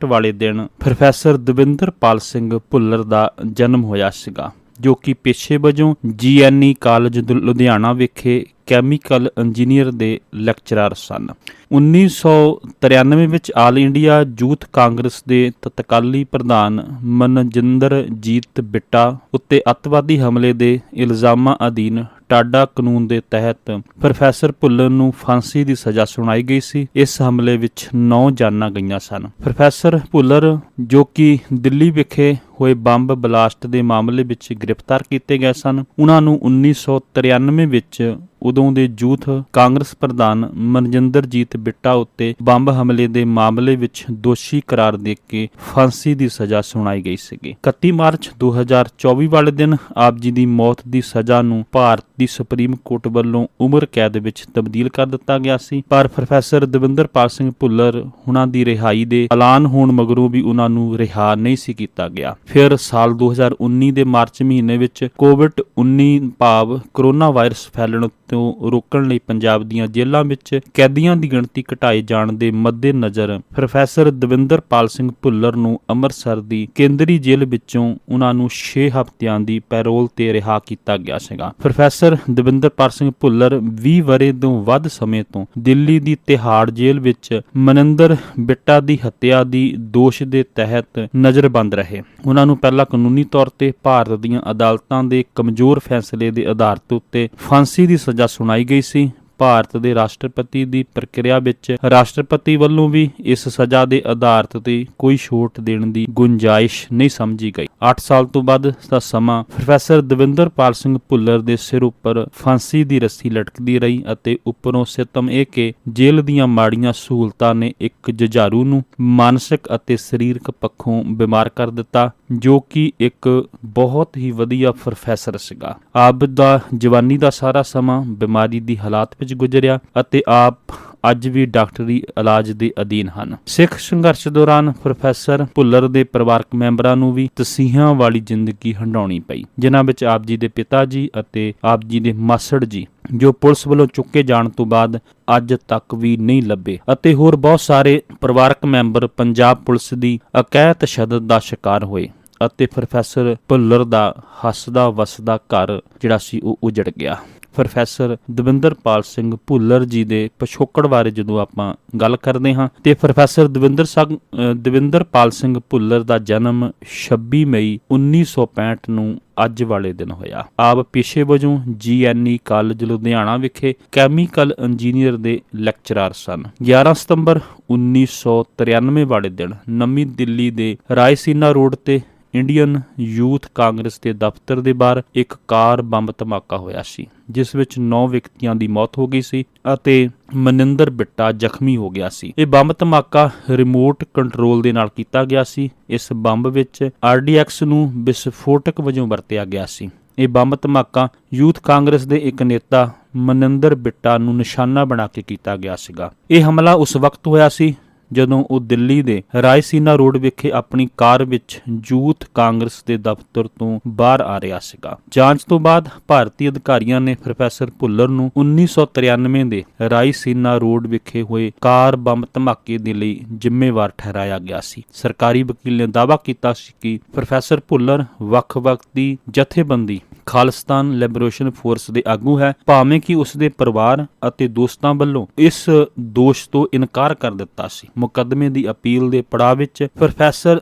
65 ਵਾਲੇ ਦਿਨ ਪ੍ਰੋਫੈਸਰ ਦਵਿੰਦਰਪਾਲ ਸਿੰਘ ਭੁੱਲਰ ਦਾ ਜਨਮ ਹੋਇਆ ਸੀਗਾ, ਜੋ ਕਿ ਪੇਸ਼ੇ ਵਜੋਂ ਜੀਐਨਈ ਕਾਲਜ ਲੁਧਿਆਣਾ ਵਿਖੇ ਕੈਮੀਕਲ ਇੰਜੀਨੀਅਰ ਦੇ ਲੈਕਚਰਰ ਸਨ। 1993 ਵਿੱਚ ਆਲ ਇੰਡੀਆ ਯੂਥ ਕਾਂਗਰਸ ਦੇ ਤਤਕਾਲੀ ਪ੍ਰਧਾਨ ਮਨਜਿੰਦਰ ਜੀਤ ਬਿੱਟਾ ਉੱਤੇ ਅੱਤਵਾਦੀ ਹਮਲੇ ਦੇ ਇਲਜ਼ਾਮਾਂ ਅਧੀਨ ਟਾਡਾ ਕਾਨੂੰਨ ਦੇ ਤਹਿਤ ਪ੍ਰੋਫੈਸਰ ਭੁੱਲਰ ਨੂੰ ਫਾਂਸੀ ਦੀ ਸਜ਼ਾ ਸੁਣਾਈ ਗਈ ਸੀ। ਇਸ ਹਮਲੇ ਵਿੱਚ 9 ਜਾਨਾਂ ਗਈਆਂ ਸਨ। ਪ੍ਰੋਫੈਸਰ ਭੁੱਲਰ, ਜੋ ਕਿ ਦਿੱਲੀ ਵਿਖੇ ਹੋਏ ਬੰਬ ਬਲਾਸਟ ਦੇ ਮਾਮਲੇ ਵਿੱਚ ਗ੍ਰਿਫਤਾਰ ਕੀਤੇ ਗਏ ਸਨ। ਉਹਨਾਂ ਨੂੰ 1993 ਵਿੱਚ ਉਦੋਂ ਦੇ ਯੂਥ ਕਾਂਗਰਸ ਪ੍ਰਧਾਨ ਮਨਜਿੰਦਰਜੀਤ ਬਿੱਟਾ ਉੱਤੇ ਬੰਬ ਹਮਲੇ ਦੇ ਮਾਮਲੇ ਵਿੱਚ ਦੋਸ਼ੀ ਕਰਾਰ ਦੇ ਕੇ ਫਾਂਸੀ ਦੀ ਸਜ਼ਾ ਸੁਣਾਈ ਗਈ ਸੀਗੀ। 31 ਮਾਰਚ 2024 ਵਾਲੇ ਦਿਨ ਆਪ ਜੀ ਦੀ ਮੌਤ ਦੀ ਸਜ਼ਾ ਨੂੰ ਭਾਰਤ ਦੀ ਸੁਪਰੀਮ ਕੋਰਟ ਵੱਲੋਂ ਉਮਰ ਕੈਦ ਵਿੱਚ ਤਬਦੀਲ ਕਰ ਦਿੱਤਾ ਗਿਆ ਸੀ। ਪਰ ਪ੍ਰੋਫੈਸਰ ਦਵਿੰਦਰਪਾਲ ਸਿੰਘ ਭੁੱਲਰ ਹੁਣਾਂ ਦੀ ਰਿਹਾਈ ਦੇ ਐਲਾਨ ਹੋਣ ਮਗਰੋਂ ਵੀ ਉਹਨਾਂ ਨੂੰ ਰਿਹਾ ਨਹੀਂ ਸੀ ਕੀਤਾ ਗਿਆ। ਫਿਰ ਸਾਲ 2019 ਦੇ ਮਾਰਚ ਮਹੀਨੇ ਵਿੱਚ ਕੋਵਿਡ 19 ਭਾਵ ਕਰੋਨਾ ਵਾਇਰਸ ਫੈਲਣ ਤੋਂ ਰੋਕਣ ਲਈ ਪੰਜਾਬ ਦੀਆਂ ਜੇਲ੍ਹਾਂ ਵਿੱਚ ਕੈਦੀਆਂ ਦੀ ਗਿਣਤੀ ਘਟਾਏ ਜਾਣ ਦੇ ਮੱਦੇਨਜ਼ਰ ਪ੍ਰੋਫੈਸਰ ਦਵਿੰਦਰਪਾਲ ਸਿੰਘ ਭੁੱਲਰ ਨੂੰ ਅੰਮ੍ਰਿਤਸਰ ਦੀ ਕੇਂਦਰੀ ਜੇਲ੍ਹ ਵਿੱਚੋਂ ਉਹਨਾਂ ਨੂੰ 6 ਹਫ਼ਤਿਆਂ ਦੀ ਪੈਰੋਲ ਤੇ ਰਿਹਾ ਕੀਤਾ ਗਿਆ ਸੀਗਾ। ਪ੍ਰੋਫੈਸਰ ਦਵਿੰਦਰਪਾਲ ਸਿੰਘ ਭੁੱਲਰ 20 ਵਰੇ ਤੋਂ ਵੱਧ ਸਮੇਂ ਤੋਂ ਦਿੱਲੀ ਦੀ ਤਿਹਾੜ ਜੇਲ੍ਹ ਵਿੱਚ ਮਨਿੰਦਰ ਬਿੱਟਾ ਦੀ ਹੱਤਿਆ ਦੀ ਦੋਸ਼ ਦੇ ਤਹਿਤ ਨਜ਼ਰਬੰਦ ਰਹੇ। ਉਹਨਾਂ ਨੂੰ ਪਹਿਲਾਂ ਕਾਨੂੰਨੀ ਤੌਰ ਤੇ ਭਾਰਤ ਦੀਆਂ ਅਦਾਲਤਾਂ ਦੇ ਕਮਜ਼ੋਰ ਫੈਸਲੇ ਦੇ ਆਧਾਰ ਤੇ ਉੱਤੇ ਫਾਂਸੀ ਦੀ ਸਜ਼ਾ ਸੁਣਾਈ ਗਈ ਸੀ। ਭਾਰਤ ਦੇ ਰਾਸ਼ਟਰਪਤੀ ਦੀ ਪ੍ਰਕਿਰਿਆ ਵਿੱਚ ਰਾਸ਼ਟਰਪਤੀ ਵੱਲੋਂ ਵੀ ਇਸ ਸਜ਼ਾ ਦੇ ਆਧਾਰ ਤੇ ਕੋਈ ਛੋਟ ਦੇਣ ਦੀ ਗੁੰਜਾਇਸ਼ ਨਹੀਂ ਸਮਝੀ ਗਈ। 8 ਸਾਲ ਤੋਂ ਬਾਅਦ ਦਾ ਸਮਾਂ ਪ੍ਰੋਫੈਸਰ ਦਵਿੰਦਰਪਾਲ ਸਿੰਘ ਭੁੱਲਰ ਦੇ ਸਿਰ ਉੱਪਰ ਫਾਂਸੀ ਦੀ ਰੱਸੀ ਲਟਕਦੀ ਰਹੀ ਅਤੇ ਉੱਪਰੋਂ ਸਿਤਮ ਇਹ ਕਿ ਜੇਲ੍ਹ ਦੀਆਂ ਮਾੜੀਆਂ ਸਹੂਲਤਾਂ ਨੇ ਇੱਕ ਜੁਝਾਰੂ ਨੂੰ ਮਾਨਸਿਕ ਅਤੇ ਸਰੀਰਕ ਪੱਖੋਂ ਬਿਮਾਰ ਕਰ ਦਿੱਤਾ, ਜੋ ਕਿ ਇੱਕ ਬਹੁਤ ਹੀ ਵਧੀਆ ਪ੍ਰੋਫੈਸਰ ਸੀਗਾ। ਆਪ ਦਾ ਜਵਾਨੀ ਦਾ ਸਾਰਾ ਸਮਾਂ ਬਿਮਾਰੀ ਦੀ ਹਾਲਾਤ ਵਿੱਚ ਗੁਜ਼ਰਿਆ ਅਤੇ ਆਪ ਅੱਜ ਵੀ ਡਾਕਟਰੀ ਇਲਾਜ ਦੇ ਅਧੀਨ ਹਨ। ਸਿੱਖ ਸੰਘਰਸ਼ ਦੌਰਾਨ ਪ੍ਰੋਫੈਸਰ ਭੁੱਲਰ ਦੇ ਪਰਿਵਾਰਕ ਮੈਂਬਰਾਂ ਨੂੰ ਵੀ ਤਸੀਹਾਂ ਵਾਲੀ ਜ਼ਿੰਦਗੀ ਹੰਡਾਉਣੀ ਪਈ, ਜਿਨ੍ਹਾਂ ਵਿੱਚ ਆਪ ਜੀ ਦੇ ਪਿਤਾ ਜੀ ਅਤੇ ਆਪ ਜੀ ਦੇ ਮਾਸੜ ਜੀ, ਜੋ ਪੁਲਿਸ ਵੱਲੋਂ ਚੁੱਕੇ ਜਾਣ ਤੋਂ ਬਾਅਦ ਅੱਜ ਤੱਕ ਵੀ ਨਹੀਂ ਲੱਭੇ ਅਤੇ ਹੋਰ ਬਹੁਤ ਸਾਰੇ ਪਰਿਵਾਰਕ ਮੈਂਬਰ ਪੰਜਾਬ ਪੁਲਿਸ ਦੀ ਅਕੈਤ ਤਸ਼ੱਦਦ ਦਾ ਸ਼ਿਕਾਰ ਹੋਏ ਅਤੇ ਪ੍ਰੋਫੈਸਰ ਭੁੱਲਰ ਦਾ ਹੱਸਦਾ ਵਸਦਾ ਘਰ ਜਿਹੜਾ ਸੀ ਉਹ ਉਜੜ ਗਿਆ। ਪ੍ਰੋਫੈਸਰ ਦਵਿੰਦਰਪਾਲ ਸਿੰਘ ਭੁੱਲਰ ਜੀ ਦੇ ਪਿਛੋਕੜ ਬਾਰੇ ਜਦੋਂ ਆਪਾਂ ਗੱਲ ਕਰਦੇ ਹਾਂ, ਤੇ ਪ੍ਰੋਫੈਸਰ ਦਵਿੰਦਰ ਸਿੰਘ ਦਵਿੰਦਰਪਾਲ ਸਿੰਘ ਭੁੱਲਰ ਦਾ ਜਨਮ 26 ਮਈ 1965 ਨੂੰ ਅੱਜ ਵਾਲੇ ਦਿਨ ਹੋਇਆ। ਆਪ ਪੇਸ਼ੇ ਵਜੋਂ ਜੀਐਨਈ ਕਾਲਜ ਲੁਧਿਆਣਾ ਵਿਖੇ ਕੈਮੀਕਲ ਇੰਜੀਨੀਅਰ ਦੇ ਲੈਕਚਰਰ ਸਨ। 11 ਸਤੰਬਰ 1993 ਵਾਲੇ ਦਿਨ ਨਵੀਂ ਦਿੱਲੀ ਦੇ ਰਾਇਸੀਨਾ ਰੋਡ ਤੇ ਇੰਡੀਅਨ ਯੂਥ ਕਾਂਗਰਸ ਦੇ ਦਫ਼ਤਰ ਦੇ ਬਾਹਰ ਇੱਕ ਕਾਰ ਬੰਬ ਧਮਾਕਾ ਹੋਇਆ ਸੀ, ਜਿਸ ਵਿੱਚ 9 ਵਿਅਕਤੀਆਂ ਦੀ ਮੌਤ ਹੋ ਗਈ ਸੀ ਅਤੇ ਮਨਿੰਦਰ ਬਿੱਟਾ ਜ਼ਖਮੀ ਹੋ ਗਿਆ ਸੀ। ਇਹ ਬੰਬ ਧਮਾਕਾ ਰਿਮੋਟ ਕੰਟਰੋਲ ਦੇ ਨਾਲ ਕੀਤਾ ਗਿਆ ਸੀ। ਇਸ ਬੰਬ ਵਿੱਚ ਆਰਡੀਐਕਸ ਨੂੰ ਵਿਸਫੋਟਕ ਵਜੋਂ ਵਰਤਿਆ ਗਿਆ ਸੀ। ਇਹ ਬੰਬ ਧਮਾਕਾ ਯੂਥ ਕਾਂਗਰਸ ਦੇ ਇੱਕ ਨੇਤਾ ਮਨਿੰਦਰ ਬਿੱਟਾ ਨੂੰ ਨਿਸ਼ਾਨਾ ਬਣਾ ਕੇ ਕੀਤਾ ਗਿਆ ਸੀਗਾ। ਇਹ ਹਮਲਾ ਉਸ ਵਕਤ ਹੋਇਆ ਸੀ ਜਦੋਂ ਉਹ ਦਿੱਲੀ ਦੇ ਰਾਇਸੀਨਾ ਰੋਡ ਵਿਖੇ ਆਪਣੀ ਕਾਰ ਵਿੱਚ ਯੂਥ ਕਾਂਗਰਸ ਦੇ ਦਫ਼ਤਰ ਤੋਂ ਬਾਹਰ ਆ ਰਿਹਾ ਸੀਗਾ। ਜਾਂਚ ਤੋਂ ਬਾਅਦ ਭਾਰਤੀ ਅਧਿਕਾਰੀਆਂ ਨੇ ਪ੍ਰੋਫੈਸਰ ਭੁੱਲਰ ਨੂੰ 1993 ਦੇ ਰਾਇਸੀਨਾ ਰੋਡ ਵਿਖੇ ਹੋਏ ਕਾਰ ਬੰਬ ਧਮਾਕੇ ਦੇ ਲਈ ਜ਼ਿੰਮੇਵਾਰ ਠਹਿਰਾਇਆ ਗਿਆ ਸੀ। ਸਰਕਾਰੀ ਵਕੀਲ ਨੇ ਦਾਅਵਾ ਕੀਤਾ ਸੀ ਕਿ ਪ੍ਰੋਫੈਸਰ ਭੁੱਲਰ ਵੱਖ-ਵੱਖ ਦੀ ਜਥੇਬੰਦੀ ਖਾਲਿਸਤਾਨ ਲਿਬਰੇਸ਼ਨ ਫੋਰਸ ਦੇ ਆਗੂ ਹੈ, ਭਾਵੇਂ ਕਿ ਉਸ ਦੇ ਪਰਿਵਾਰ ਅਤੇ ਦੋਸਤਾਂ ਵੱਲੋਂ ਇਸ ਦੋਸ਼ ਤੋਂ ਇਨਕਾਰ ਕਰ ਦਿੱਤਾ ਸੀ। ਮੁਕੱਦਮੇ ਦੀ ਅਪੀਲ ਦੇ ਪੜਾਅ ਵਿੱਚ ਪ੍ਰੋਫੈਸਰ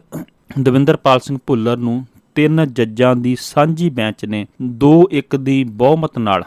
ਦਵਿੰਦਰਪਾਲ ਸਿੰਘ ਭੁੱਲਰ ਨੂੰ ਤਿੰਨ ਜੱਜਾਂ ਦੀ ਸਾਂਝੀ ਬੈਂਚ ਨੇ 2-1 ਦੀ ਬਹੁਮਤ ਨਾਲ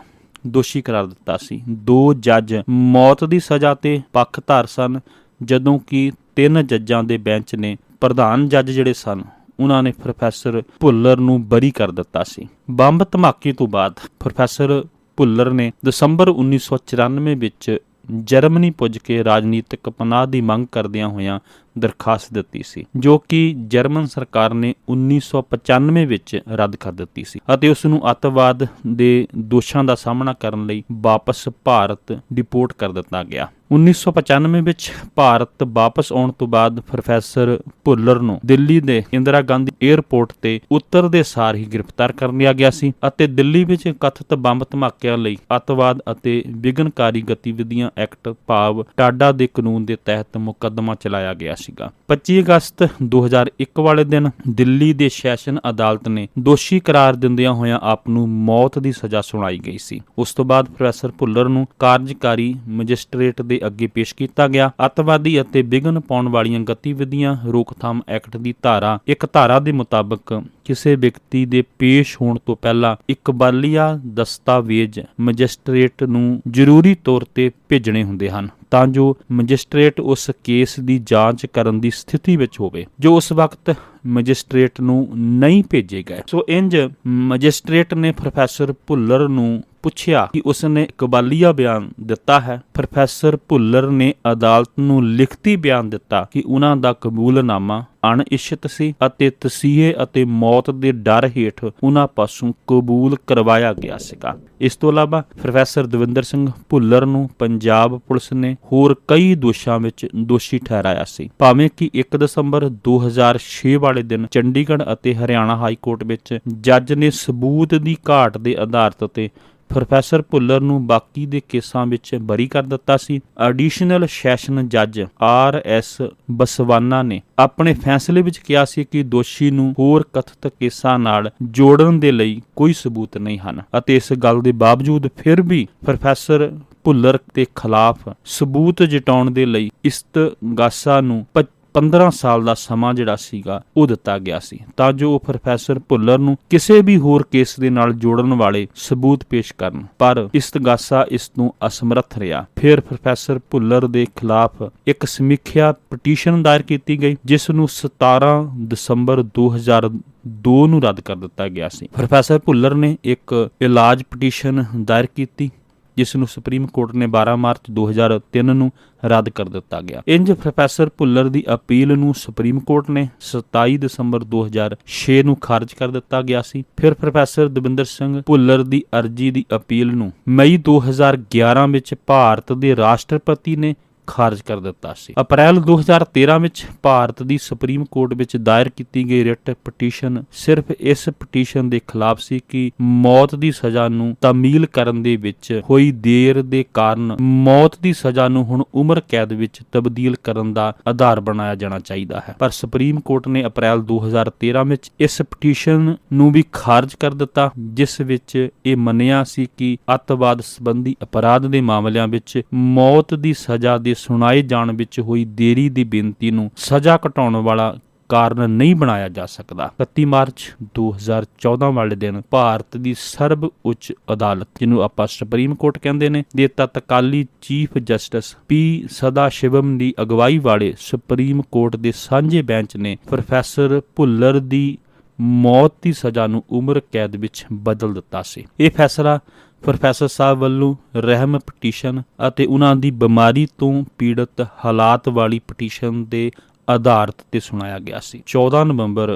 ਦੋਸ਼ੀ ਕਰਾਰ ਦਿੱਤਾ ਸੀ। ਦੋ ਜੱਜ ਮੌਤ ਦੀ ਸਜ਼ਾ ਤੇ ਪੱਖਧਾਰ ਸਨ, ਜਦੋਂ ਕਿ ਤਿੰਨ ਜੱਜਾਂ ਦੇ ਬੈਂਚ ਨੇ ਪ੍ਰਧਾਨ ਜੱਜ ਜਿਹੜੇ ਸਨ ਉਹਨਾਂ ਨੇ ਪ੍ਰੋਫੈਸਰ ਭੁੱਲਰ ਨੂੰ ਬਰੀ ਕਰ ਦਿੱਤਾ ਸੀ। ਬੰਬ ਧਮਾਕੇ ਤੋਂ ਬਾਅਦ ਪ੍ਰੋਫੈਸਰ ਭੁੱਲਰ ਨੇ ਦਸੰਬਰ 1994 ਵਿੱਚ ਜਰਮਨੀ ਪੁੱਜ ਕੇ ਰਾਜਨੀਤਿਕ ਪਨਾਹ ਦੀ ਮੰਗ ਕਰਦਿਆਂ ਹੋਇਆਂ ਦਰਖਾਸਤ ਦਿੱਤੀ ਸੀ, ਜੋ ਕਿ ਜਰਮਨ ਸਰਕਾਰ ਨੇ 1995 ਵਿੱਚ ਰੱਦ ਕਰ ਦਿੱਤੀ ਸੀ ਅਤੇ ਉਸ ਨੂੰ ਅੱਤਵਾਦ ਦੇ ਦੋਸ਼ਾਂ ਦਾ ਸਾਹਮਣਾ ਕਰਨ ਲਈ ਵਾਪਸ ਭਾਰਤ ਡਿਪੋਰਟ ਕਰ ਦਿੱਤਾ ਗਿਆ। 1995 ਵਿੱਚ ਭਾਰਤ ਵਾਪਸ ਆਉਣ ਤੋਂ ਬਾਅਦ ਪ੍ਰੋਫੈਸਰ ਭੁੱਲਰ ਨੂੰ ਦਿੱਲੀ ਦੇ ਇੰਦਰਾ ਗਾਂਧੀ 에ਅਰਪੋਰਟ ਤੇ ਉਤਰਦੇ ਸਾਰ ਹੀ ਗ੍ਰਿਫਤਾਰ ਕਰ ਲਿਆ ਗਿਆ ਸੀ ਅਤੇ ਦਿੱਲੀ ਵਿੱਚ ਕਥਿਤ ਬੰਬ ਧਮਾਕਿਆਂ ਲਈ ਅੱਤਵਾਦ ਅਤੇ ਵਿਘਨਕਾਰੀ ਗਤੀਵਿਧੀਆਂ ਐਕਟ ਭਾਵ ਟਾਡਾ ਦੇ ਕਾਨੂੰਨ ਦੇ ਤਹਿਤ ਮੁਕੱਦਮਾ ਚਲਾਇਆ ਗਿਆ ਸੀਗਾ। 25 ਅਗਸਤ 2001 ਵਾਲੇ ਦਿਨ ਦਿੱਲੀ ਦੇ ਸੈਸ਼ਨ ਅਦਾਲਤ ਨੇ ਦੋਸ਼ੀ ਕਰਾਰ ਦਿੰਦਿਆਂ ਹੋਇਆਂ ਆਪ ਨੂੰ ਮੌਤ ਦੀ ਸਜ਼ਾ ਸੁਣਾਈ ਗਈ ਸੀ। ਉਸ ਤੋਂ ਬਾਅਦ ਪ੍ਰੋਫੈਸਰ ਭੁੱਲਰ ਨੂੰ ਕਾਰਜਕਾਰੀ ਮੈਜਿਸਟ੍ਰੇਟ ਦੇ ਅੱਗੇ ਪੇਸ਼ ਕੀਤਾ ਗਿਆ। ਅੱਤਵਾਦੀ ਅਤੇ ਵਿਘਨ ਪਾਉਣ ਵਾਲੀਆਂ ਗਤੀਵਿਧੀਆਂ, ਰੋਕਥਾਮ ਐਕਟ ਦੀ ਧਾਰਾ, ਇੱਕ ਧਾਰਾ ਦੇ ਮੁਤਾਬਕ ਕਿਸੇ ਵਿਅਕਤੀ ਦੇ ਪੇਸ਼ ਹੋਣ ਤੋਂ ਪਹਿਲਾਂ ਇਕਬਾਲੀਆ ਦਸਤਾਵੇਜ਼ ਮੈਜਿਸਟ੍ਰੇਟ ਨੂੰ ਜ਼ਰੂਰੀ ਤੌਰ ਤੇ ਭੇਜਣੇ ਹੁੰਦੇ ਹਨ। ਤਾਂ ਜੋ ਮੈਜਿਸਟ੍ਰੇਟ ਉਸ ਕੇਸ ਦੀ ਜਾਂਚ ਕਰਨ ਦੀ ਸਥਿਤੀ ਵਿੱਚ ਹੋਵੇ। ਜੋ ਉਸ ਵਕਤ ਮੈਜਿਸਟ੍ਰੇਟ ਨੂੰ ਨਹੀਂ ਭੇਜੇ ਗਏ। ਸੋ ਇੰਜ ਮੈਜਿਸਟ੍ਰੇਟ ਨੇ ਪ੍ਰੋਫੈਸਰ ਭੁੱਲਰ ਨੂੰ ਪੁੱਛਿਆ ਕਿ ਉਸਨੇ ਕਬਾਲੀਆ ਬਿਆਨ ਦਿੱਤਾ ਹੈ। ਪ੍ਰੋਫੈਸਰ ਭੁੱਲਰ ਨੇ ਅਦਾਲਤ ਨੂੰ ਲਿਖਤੀ ਬਿਆਨ ਦਿੱਤਾ ਕਿ ਉਹਨਾਂ ਦਾ ਕਬੂਲਨਾਮਾ ਅਣਇੱਛਤ ਸੀ ਅਤੇ ਤਸੀਹੇ ਅਤੇ ਮੌਤ ਦੇ ਡਰ ਹੇਠ ਉਹਨਾਂ ਪਾਸੋਂ ਕਬੂਲ ਕਰਵਾਇਆ ਗਿਆ ਸੀਗਾ। ਇਸ ਤੋਂ ਇਲਾਵਾ ਪ੍ਰੋਫੈਸਰ ਦਵਿੰਦਰ ਸਿੰਘ ਭੁੱਲਰ ਨੂੰ ਪੰਜਾਬ ਪੁਲਿਸ ਨੇ ਹੋਰ ਕਈ ਦੋਸ਼ਾਂ ਵਿੱਚ ਦੋਸ਼ੀ ਠਹਿਰਾਇਆ ਸੀ। ਭਾਵੇਂ ਕਿ 1 ਦਸੰਬਰ 2006 ਵਾਲੇ ਦਿਨ ਚੰਡੀਗੜ੍ਹ ਅਤੇ ਹਰਿਆਣਾ ਹਾਈ ਕੋਰਟ ਵਿੱਚ ਜੱਜ ਨੇ ਸਬੂਤ ਦੀ ਘਾਟ ਦੇ ਆਧਾਰ ਤੇ ਪ੍ਰੋਫੈਸਰ ਭੁੱਲਰ ਨੂੰ ਬਾਕੀ ਦੇ ਕੇਸਾਂ ਵਿੱਚ ਬਰੀ ਕਰ ਦਿੱਤਾ ਸੀ। ਐਡੀਸ਼ਨਲ ਸੈਸ਼ਨ ਜੱਜ ਆਰ ਐਸ ਬਸਵਾਨਾ ਨੇ ਆਪਣੇ ਫੈਸਲੇ ਵਿੱਚ ਕਿਹਾ ਸੀ ਕਿ ਦੋਸ਼ੀ ਨੂੰ ਹੋਰ ਕਥਿਤ ਕੇਸਾਂ ਨਾਲ ਜੋੜਨ ਦੇ ਲਈ ਕੋਈ ਸਬੂਤ ਨਹੀਂ ਹਨ ਅਤੇ ਇਸ ਗੱਲ ਦੇ ਬਾਵਜੂਦ ਫਿਰ ਵੀ ਪ੍ਰੋਫੈਸਰ ਭੁੱਲਰ ਦੇ ਖਿਲਾਫ ਸਬੂਤ ਜਟਾਉਣ ਦੇ ਲਈ ਇਸਤਗਾਸਾ ਨੂੰ 15 ਸਾਲ ਦਾ ਸਮਾਂ ਜਿਹੜਾ ਸੀਗਾ, ਉਹ ਦਿੱਤਾ ਗਿਆ ਸੀ। ਤਾਂ ਜੋ ਉਹ ਪ੍ਰੋਫੈਸਰ ਭੁੱਲਰ ਨੂੰ ਕਿਸੇ ਵੀ ਹੋਰ ਕੇਸ ਦੇ ਨਾਲ ਜੋੜਨ ਵਾਲੇ ਸਬੂਤ ਪੇਸ਼ ਕਰਨ। ਪਰ ਇਸਤਗਾਸਾ ਇਸ ਨੂੰ ਅਸਮਰੱਥ ਰਿਹਾ। ਫਿਰ ਪ੍ਰੋਫੈਸਰ ਭੁੱਲਰ ਦੇ ਖਿਲਾਫ ਇੱਕ ਸਮੀਖਿਆ ਪਟੀਸ਼ਨ ਦਾਇਰ ਕੀਤੀ ਗਈ, ਜਿਸ ਨੂੰ 17 ਦਸੰਬਰ 2002 ਨੂੰ ਰੱਦ ਕਰ ਦਿੱਤਾ ਗਿਆ ਸੀ। ਪ੍ਰੋਫੈਸਰ ਭੁੱਲਰ ਨੇ ਇੱਕ ਇਲਾਜ ਪਟੀਸ਼ਨ ਦਾਇਰ ਕੀਤੀ ਜਿਸ ਨੂੰ ਸੁਪਰੀਮ ਕੋਰਟ ਨੇ 12 ਮਾਰਚ 2003 ਨੂੰ ਰੱਦ ਕਰ ਦਿੱਤਾ ਗਿਆ। ਇੰਜ ਪ੍ਰੋਫੈਸਰ ਭੁੱਲਰ ਦੀ ਅਪੀਲ ਨੂੰ ਸੁਪਰੀਮ ਕੋਰਟ ਨੇ 27 ਦਸੰਬਰ 2006 ਨੂੰ ਖਾਰਜ ਕਰ ਦਿੱਤਾ ਗਿਆ ਸੀ। ਫਿਰ ਪ੍ਰੋਫੈਸਰ ਦਵਿੰਦਰ ਸਿੰਘ ਭੁੱਲਰ ਦੀ ਅਰਜੀ ਦੀ ਅਪੀਲ ਨੂੰ ਮਈ 2011 ਵਿੱਚ ਭਾਰਤ ਦੇ ਰਾਸ਼ਟਰਪਤੀ ਨੇ ਖਾਰਜ ਕਰ ਦਿੱਤਾ ਸੀ। ਅਪ੍ਰੈਲ 2013 ਵਿੱਚ ਭਾਰਤ ਦੀ ਸੁਪਰੀਮ ਕੋਰਟ ਵਿੱਚ ਦਾਇਰ ਕੀਤੀ ਗਈ ਰਿਟ ਪਟੀਸ਼ਨ ਸਿਰਫ ਇਸ ਪਟੀਸ਼ਨ ਦੇ ਖਿਲਾਫ ਸੀ ਕਿ ਮੌਤ ਦੀ ਸਜ਼ਾ ਨੂੰ ਤਾਮੀਲ ਕਰਨ ਦੇ ਵਿੱਚ ਹੋਈ ਦੇਰ ਦੇ ਕਾਰਨ ਮੌਤ ਦੀ ਸਜ਼ਾ ਨੂੰ ਹੁਣ ਉਮਰ ਕੈਦ ਵਿੱਚ ਤਬਦੀਲ ਕਰਨ ਦਾ ਆਧਾਰ ਬਣਾਇਆ ਜਾਣਾ ਚਾਹੀਦਾ ਹੈ। ਪਰ ਸੁਪਰੀਮ ਕੋਰਟ ਨੇ ਅਪ੍ਰੈਲ 2013 ਵਿੱਚ ਇਸ ਪਟੀਸ਼ਨ ਨੂੰ ਵੀ ਖਾਰਜ ਕਰ ਦਿੱਤਾ, ਜਿਸ ਵਿੱਚ ਇਹ ਮੰਨਿਆ ਸੀ ਕਿ ਅੱਤਵਾਦ ਸੰਬੰਧੀ ਅਪਰਾਧ ਦੇ ਮਾਮਲਿਆਂ ਵਿੱਚ ਮੌਤ ਦੀ ਸਜ਼ਾ ਦੇ ਸੁਣਾਏ ਜਾਣ ਵਿੱਚ ਹੋਈ ਦੇਰੀ ਦੀ ਬੇਨਤੀ ਨੂੰ ਸਜ਼ਾ ਘਟਾਉਣ ਵਾਲਾ ਕਾਰਨ ਨਹੀਂ ਬਣਾਇਆ ਜਾ ਸਕਦਾ। 31 ਮਾਰਚ 2014 ਵਾਲੇ ਦਿਨ ਭਾਰਤ ਦੀ ਸਰਬ ਉੱਚ ਅਦਾਲਤ, ਜਿਹਨੂੰ ਆਪਾਂ ਸੁਪਰੀਮ ਕੋਰਟ ਕਹਿੰਦੇ ਨੇ, ਦੇ ਤਤਕਾਲੀ ਚੀਫ ਜਸਟਿਸ ਪੀ ਸਦਾ ਸ਼ਿਵਮ ਦੀ ਅਗਵਾਈ ਵਾਲੇ ਸੁਪਰੀਮ ਕੋਰਟ ਦੇ ਸਾਂਝੇ ਬੈਂਚ ਨੇ ਪ੍ਰੋਫੈਸਰ ਭੁੱਲਰ ਦੀ ਮੌਤ ਦੀ ਸਜ਼ਾ ਨੂੰ ਉਮਰ ਕੈਦ ਵਿੱਚ ਬਦਲ ਦਿੱਤਾ ਸੀ। ਇਹ ਫੈਸਲਾ ਪ੍ਰੋਫੈਸਰ ਸਾਹਿਬ ਵੱਲੋਂ ਰਹਿਮ ਪਟੀਸ਼ਨ ਅਤੇ ਉਹਨਾਂ ਦੀ ਬਿਮਾਰੀ ਤੋਂ ਪੀੜਤ ਹਾਲਾਤ ਵਾਲੀ ਪਟੀਸ਼ਨ ਦੇ ਆਧਾਰਿਤ ਤੇ ਸੁਣਾਇਆ ਗਿਆ ਸੀ। 14 ਨਵੰਬਰ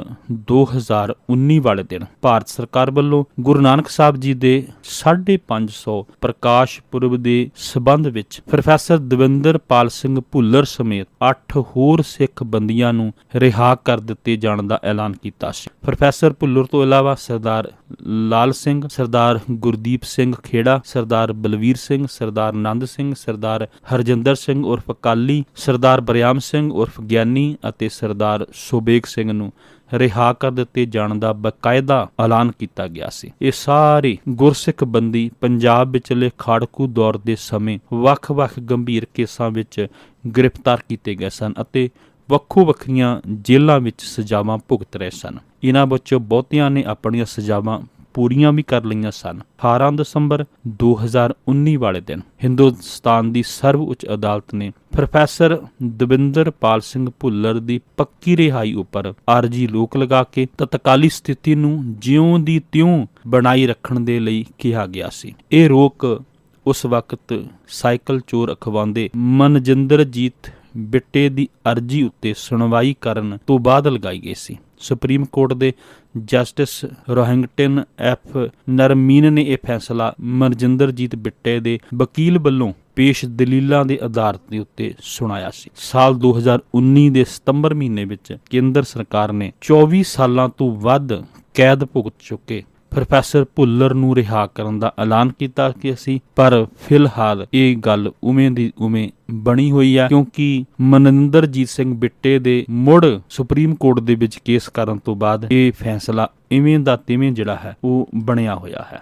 2019 ਵਾਲੇ ਦਿਨ ਭਾਰਤ ਸਰਕਾਰ ਵੱਲੋਂ ਗੁਰੂ ਨਾਨਕ ਸਾਹਿਬ ਜੀ ਦੇ 550 ਪ੍ਰਕਾਸ਼ ਪੁਰਬ ਦੇ ਸਬੰਧ ਵਿੱਚ ਪ੍ਰੋਫੈਸਰ ਦਵਿੰਦਰਪਾਲ ਸਿੰਘ ਭੁੱਲਰ ਸਮੇਤ 8 ਹੋਰ ਸਿੱਖ ਬੰਦੀਆਂ ਨੂੰ ਰਿਹਾ ਕਰ ਦਿੱਤੇ ਜਾਣ ਦਾ ਐਲਾਨ ਕੀਤਾ ਸੀ। ਪ੍ਰੋਫੈਸਰ ਭੁੱਲਰ ਤੋਂ ਇਲਾਵਾ ਸਰਦਾਰ ਲਾਲ ਸਿੰਘ, ਸਰਦਾਰ ਗੁਰਦੀਪ ਸਿੰਘ ਖੇੜਾ, ਸਰਦਾਰ ਬਲਵੀਰ ਸਿੰਘ, ਸਰਦਾਰ ਆਨੰਦ ਸਿੰਘ, ਸਰਦਾਰ ਹਰਜਿੰਦਰ ਸਿੰਘ ਉਰਫ ਕਾਲੀ, ਸਰਦਾਰ ਬਰਿਆਮ ਸਿੰਘ ਉਰਫ ਗਿਆਨੀ ਅਤੇ ਸਰਦਾਰ ਸੁਬੇਗ ਸਿੰਘ ਨੂੰ ਰਿਹਾ ਕਰ ਦਿੱਤੇ ਜਾਣ ਦਾ ਬਕਾਇਦਾ ਐਲਾਨ ਕੀਤਾ ਗਿਆ ਸੀ। ਇਹ ਸਾਰੇ ਗੁਰਸਿੱਖ ਬੰਦੀ ਪੰਜਾਬ ਵਿਚਲੇ ਖਾੜਕੂ ਦੌਰ ਦੇ ਸਮੇਂ ਵੱਖ-ਵੱਖ ਗੰਭੀਰ ਕੇਸਾਂ ਵਿੱਚ ਗ੍ਰਿਫਤਾਰ ਕੀਤੇ ਗਏ ਸਨ ਅਤੇ ਵੱਖੋ ਵੱਖਰੀਆਂ ਜੇਲ੍ਹਾਂ ਵਿੱਚ ਸਜ਼ਾਵਾਂ ਭੁਗਤ ਰਹੇ ਸਨ। ਇਹਨਾਂ ਵਿੱਚੋਂ ਬਹੁਤਿਆਂ ਨੇ ਆਪਣੀਆਂ ਸਜ਼ਾਵਾਂ ਪੂਰੀਆਂ ਵੀ ਕਰ ਲਈਆਂ ਸਨ। 18 ਦਸੰਬਰ 2019 ਵਾਲੇ ਦਿਨ ਹਿੰਦੁਸਤਾਨ ਦੀ ਸਰਵ ਉੱਚ ਅਦਾਲਤ ਨੇ ਪ੍ਰੋਫੈਸਰ ਦਵਿੰਦਰਪਾਲ ਸਿੰਘ ਭੁੱਲਰ ਦੀ ਪੱਕੀ ਰਿਹਾਈ ਉੱਪਰ ਅਰਜੀ ਲੋਕ ਲਗਾ ਕੇ ਤਤਕਾਲੀ ਸਥਿਤੀ ਨੂੰ ਜਿਉਂ ਦੀ ਤਿਉਂ ਬਣਾਈ ਰੱਖਣ ਦੇ ਲਈ ਕਿਹਾ ਗਿਆ ਸੀ। ਇਹ ਰੋਕ ਉਸ ਵਕਤ ਸਾਈਕਲ ਚੋਰ ਅਖਵਾਉਂਦੇ ਮਨਜਿੰਦਰਜੀਤ ਬਿੱਟੇ ਦੀ ਅਰਜੀ ਉੱਤੇ ਸੁਣਵਾਈ ਕਰਨ ਤੋਂ ਬਾਅਦ ਲਗਾਈ ਗਈ ਸੀ। ਸੁਪਰੀਮ ਕੋਰਟ ਦੇ ਜਸਟਿਸ ਰੋਹਿੰਗਟਨ ਐਫ. ਨਰਮੀਨ ਨੇ ਇਹ ਫੈਸਲਾ ਮਨਜਿੰਦਰਜੀਤ ਬਿੱਟੇ ਦੇ ਵਕੀਲ ਵੱਲੋਂ ਪੇਸ਼ ਦਲੀਲਾਂ ਦੇ ਆਧਾਰ ਦੇ ਉੱਤੇ ਸੁਣਾਇਆ ਸੀ। ਸਾਲ 2019 ਦੇ ਸਤੰਬਰ ਮਹੀਨੇ ਵਿੱਚ ਕੇਂਦਰ ਸਰਕਾਰ ਨੇ 24 ਸਾਲਾਂ ਤੋਂ ਵੱਧ ਕੈਦ ਭੁਗਤ ਚੁੱਕੇ ਪ੍ਰੋਫੈਸਰ ਭੁੱਲਰ ਨੂੰ ਰਿਹਾ ਕਰਨ ਦਾ ਐਲਾਨ ਕੀਤਾ ਕਿ ਅਸੀਂ, ਪਰ ਫਿਲਹਾਲ ਇਹ ਗੱਲ ਉਵੇਂ ਦੀ ਉਵੇਂ ਬਣੀ ਹੋਈ ਹੈ, ਕਿਉਂਕਿ ਮਨਿੰਦਰਜੀਤ ਸਿੰਘ ਬਿੱਟੇ ਦੇ ਮੁੜ ਸੁਪਰੀਮ ਕੋਰਟ ਦੇ ਵਿੱਚ ਕੇਸ ਕਰਨ ਤੋਂ ਬਾਅਦ ਇਹ ਫੈਸਲਾ ਇਵੇਂ ਦਾ ਤਿਵੇਂ ਜਿਹੜਾ ਹੈ, ਉਹ ਬਣਿਆ ਹੋਇਆ ਹੈ।